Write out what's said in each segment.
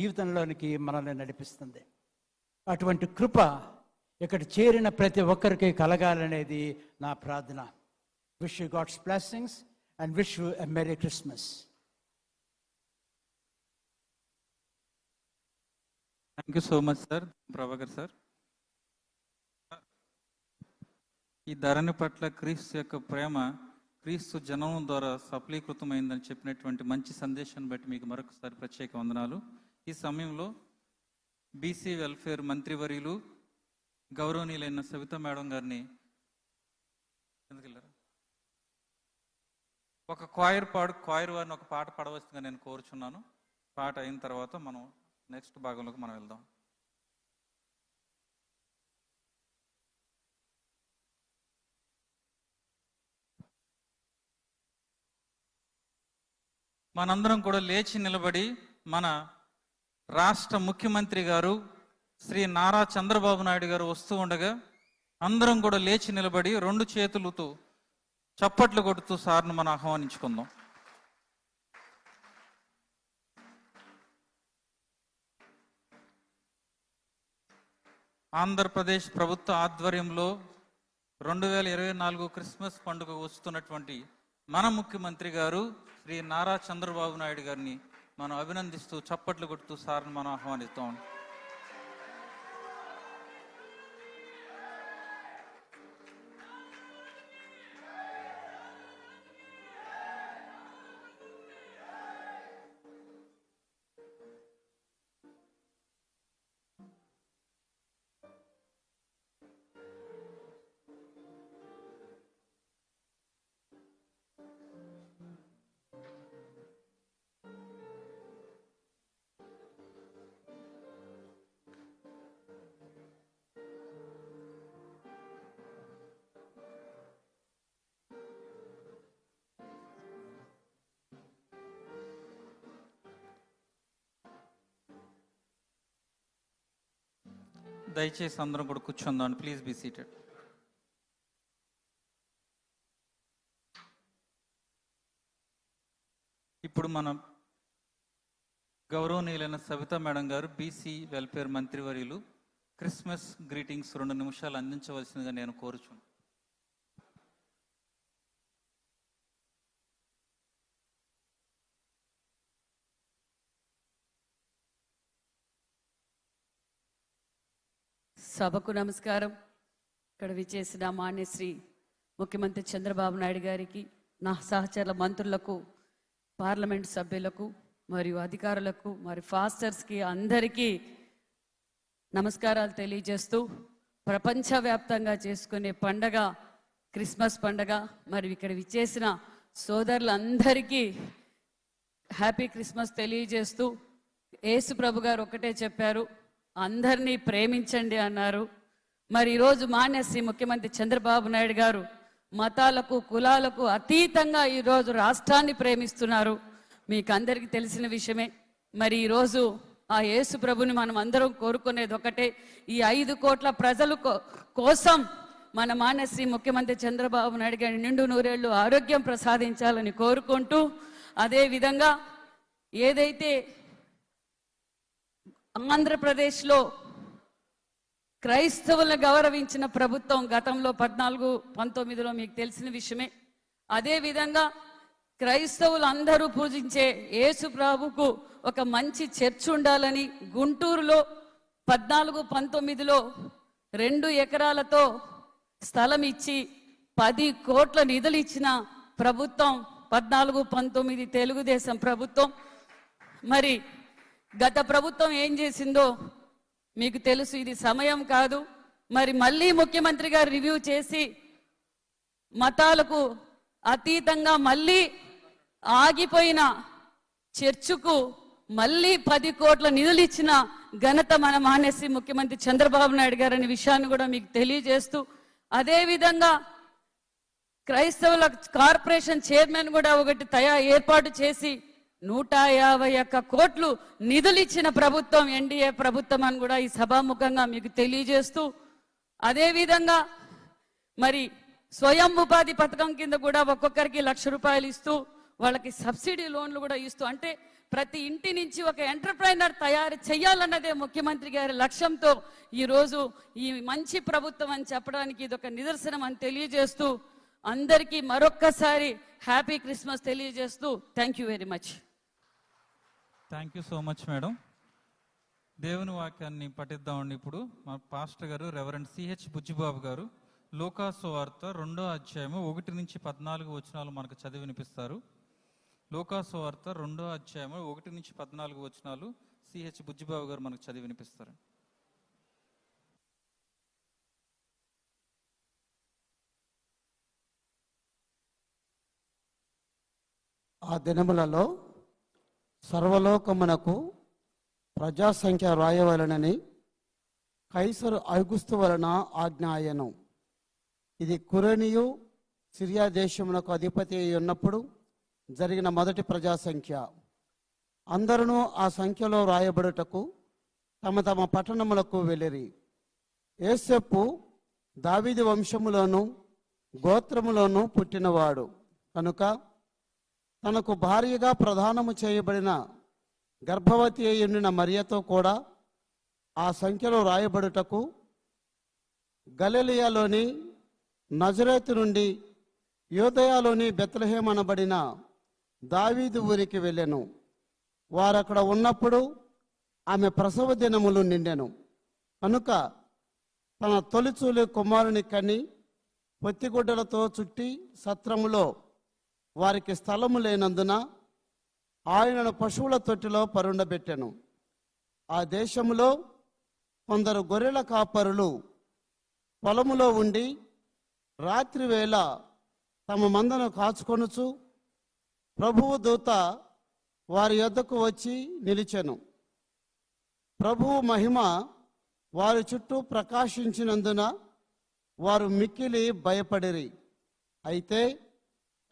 జీవితంలోనికి మనల్ని నడిపిస్తుంది. అటువంటి కృప ఇక్కడ చేరిన ప్రతి ఒక్కరికి కలగాలనేది నా ప్రార్థన. Wish you God's blessings and wish you a merry Christmas thank you so much sir Prabhakar sir ఈ ధరణి పట్ల క్రీస్తు యొక్క ప్రేమ క్రీస్తు జనం ద్వారా సఫలీకృతమైందని చెప్పినటువంటి మంచి సందేశాన్ని బట్టి మీకు మరొకసారి ప్రత్యేక వందనాలు. ఈ సమయంలో బీసీ వెల్ఫేర్ మంత్రివర్యులు గౌరవనీయులైన సవిత మేడం గారిని ఎందుకెళ్ళారు? ఒక క్వాయర్ పాడు క్వాయర్ వారిని ఒక పాట పాడవలసిందిగా నేను కోరుచున్నాను. పాట అయిన తర్వాత మనం నెక్స్ట్ భాగంలోకి మనం వెళ్దాం. మనందరం కూడా లేచి నిలబడి మన రాష్ట్ర ముఖ్యమంత్రి గారు శ్రీ నారా చంద్రబాబు నాయుడు గారు వస్తూ ఉండగా అందరం కూడా లేచి నిలబడి రెండు చేతులతో చప్పట్లు కొడుతూ సార్ను మనం ఆహ్వానించుకుందాం. ఆంధ్రప్రదేశ్ ప్రభుత్వ ఆధ్వర్యంలో రెండు వేల ఇరవై నాలుగు క్రిస్మస్ పండుగ వస్తున్నటువంటి మన ముఖ్యమంత్రి గారు శ్రీ నారా చంద్రబాబు నాయుడు గారిని మనం అభినందిస్తూ చప్పట్లు కొడుతూ సార్ని మనం ఆహ్వానిస్తాం దయచేసి అందరం కూడా కూర్చుందాం. ప్లీజ్ బీ సీటెడ్ ఇప్పుడు మనం గౌరవనీయులైన సవితా మేడం గారు బీసీ వెల్ఫేర్ మంత్రివర్యులు క్రిస్మస్ గ్రీటింగ్స్ రెండు నిమిషాలు అందించవలసిందిగా నేను కోరుచున్నాను. సభకు నమస్కారం. ఇక్కడ విచేసిన మాన్యశ్రీ ముఖ్యమంత్రి చంద్రబాబు నాయుడు గారికి నా సహచరుల మంత్రులకు పార్లమెంట్ సభ్యులకు మరియు అధికారులకు మరి ఫాస్టర్స్కి అందరికీ నమస్కారాలు తెలియజేస్తూ ప్రపంచవ్యాప్తంగా చేసుకునే పండగ క్రిస్మస్ పండగ మరి ఇక్కడ విచ్చేసిన సోదరులందరికీ హ్యాపీ క్రిస్మస్ తెలియజేస్తూ యేసు ప్రభు గారు ఒకటే చెప్పారు అందరినీ ప్రేమించండి అన్నారు. మరి ఈరోజు మాన్యశ్రీ ముఖ్యమంత్రి చంద్రబాబు నాయుడు గారు మతాలకు కులాలకు అతీతంగా ఈరోజు రాష్ట్రాన్ని ప్రేమిస్తున్నారు. మీకు అందరికీ తెలిసిన విషయమే. మరి ఈరోజు ఆ యేసు ప్రభుని మనం అందరం కోరుకునేది ఒకటే. ఈ ఐదు కోట్ల ప్రజలు కో- కోసం మన మానసి ముఖ్యమంత్రి చంద్రబాబు నాయుడు గారి నిండు నూరేళ్ళు ఆరోగ్యం ప్రసాదించాలని కోరుకుంటూ అదేవిధంగా ఏదైతే ఆంధ్రప్రదేశ్లో క్రైస్తవులను గౌరవించిన ప్రభుత్వం గతంలో పద్నాలుగు పంతొమ్మిదిలో మీకు తెలిసిన విషయమే. అదేవిధంగా క్రైస్తవులు అందరూ పూజించే యేసు ప్రభుకు ఒక మంచి చర్చ్ ఉండాలని గుంటూరులో పద్నాలుగు పంతొమ్మిదిలో రెండు ఎకరాలతో స్థలం ఇచ్చి పది కోట్ల నిధులు ఇచ్చిన ప్రభుత్వం పద్నాలుగు పంతొమ్మిది తెలుగుదేశం ప్రభుత్వం. మరి గత ప్రభుత్వం ఏం చేసిందో మీకు తెలుసు ఇది సమయం కాదు. మరి మళ్ళీ ముఖ్యమంత్రి గారు రివ్యూ చేసి మతాలకు అతీతంగా మళ్ళీ ఆగిపోయిన చర్చుకు మళ్ళీ పది కోట్ల నిధులు ఇచ్చిన ఘనత మన మానేసి ముఖ్యమంత్రి చంద్రబాబు నాయుడు గారని విషయాన్ని కూడా మీకు తెలియజేస్తూ అదేవిధంగా క్రైస్తవుల కార్పొరేషన్ చైర్మన్ కూడా ఒకటి తయా ఏర్పాటు చేసి నూట యాభై ఒక్క కోట్లు నిధులిచ్చిన ప్రభుత్వం ఎన్డీఏ ప్రభుత్వం అని కూడా ఈ సభాముఖంగా మీకు తెలియజేస్తూ అదేవిధంగా మరి స్వయం ఉపాధి పథకం కింద కూడా ఒక్కొక్కరికి లక్ష రూపాయలు ఇస్తూ వాళ్ళకి సబ్సిడీ లోన్లు కూడా ఇస్తూ అంటే ప్రతి ఇంటి నుంచి ఒక ఎంటర్ప్రైనర్ తయారు చేయాలన్నదే ముఖ్యమంత్రి గారి లక్ష్యంతో ఈ రోజు ఈ మంచి ప్రభుత్వం అని చెప్పడానికి ఇది ఒక నిదర్శనం అని తెలియజేస్తూ అందరికీ మరొక్కసారి హ్యాపీ క్రిస్మస్ తెలియజేస్తూ thank you very much. Thank you so much madam దేవుని వాక్యాన్ని పఠిద్దామండి ఇప్పుడు. మా పాస్టర్ గారు రెవరెండ్ సిహెచ్ బుజ్జిబాబు గారు లోకాసు వార్త రెండో అధ్యాయము ఒకటి నుంచి పద్నాలుగు వచనాలు మనకు చదివి వినిపిస్తారు. లోకాసు వార్త రెండో అధ్యాయము ఒకటి నుంచి పద్నాలుగు వచనాలు సిహెచ్ బుజ్జిబాబు గారు మనకు చదివి వినిపిస్తారు. ఆ దినములలో సర్వలోకమునకు ప్రజాసంఖ్య వ్రాయవలనని కైసరు ఐగుస్తు వలన ఆజ్ఞాయను. ఇది కురణియు సిరియా దేశమునకు అధిపతి అయి ఉన్నప్పుడు జరిగిన మొదటి ప్రజాసంఖ్య. అందరూ ఆ సంఖ్యలో వ్రాయబడుటకు తమ తమ పట్టణములకు వెళ్ళిరి. ఏసెప్పు దావిది వంశములోను గోత్రములోను పుట్టినవాడు. కనుక తనకు భార్యగా ప్రదానము చేయబడిన గర్భవతి అయి ఉండిన మరియతో కూడా ఆ సంఖ్యలో రాయబడుటకు గలలియాలోని నజరేతు నుండి యోదయాలోని బెత్లహేం అనబడిన దావీదు ఊరికి వెళ్ళాను. వారక్కడ ఉన్నప్పుడు ఆమె ప్రసవ దినములు నిండెను. కనుక తన తొలిచూలి కుమారుని కని పొత్తిగుడ్డలతో చుట్టి సత్రములో వారికి స్థలము లేనందున ఆయనను పశువుల తొట్టిలో పరుండబెట్టెను. ఆ దేశములో కొందరు గొర్రెల కాపరులు పొలములో ఉండి రాత్రి వేళ తమ మందను కాచుకొనుచు ప్రభువు దూత వారి యొద్దకు వచ్చి నిలిచెను. ప్రభువు మహిమ వారి చుట్టూ ప్రకాశించినందున వారు మిక్కిలి భయపడిరి. అయితే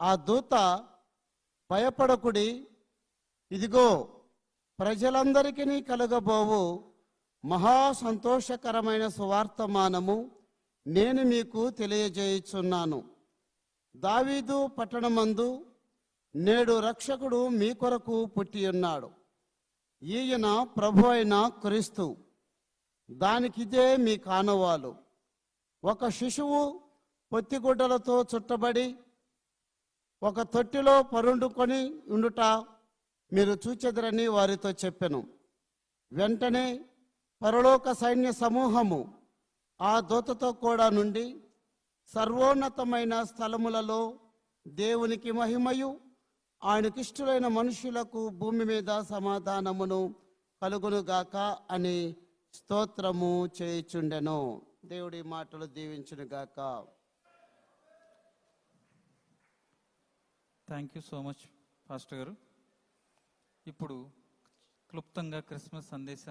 ఆ దూత భయపడకుడి ఇదిగో ప్రజలందరికీ కలగబోవు మహా సంతోషకరమైన సువార్తమానము నేను మీకు తెలియజేయుచున్నాను. దావీదు పట్టణమందు నేడు రక్షకుడు మీ కొరకు పుట్టి ఉన్నాడు. ఈయన ప్రభు అయిన క్రీస్తు. దానికిదే మీ కానవాలు. ఒక శిశువు పొత్తిగుడ్డలతో చుట్టబడి ఒక తొట్టిలో పరుండుకొని ఉండుట మీరు చూచెదరని వారితో చెప్పెను. వెంటనే పరలోక సైన్య సమూహము ఆ దూతతో కూడా నుండి సర్వోన్నతమైన స్థలములలో దేవునికి మహిమయు ఆయనకిష్టులైన మనుషులకు భూమి మీద సమాధానమును కలుగునుగాక అని స్తోత్రము చేయుచుండెను. దేవుడి మాటలు దీవించునుగాక. Thank you so much pastor గారు. ఇప్పుడు క్లుప్తంగా క్రిస్మస్ సందేశం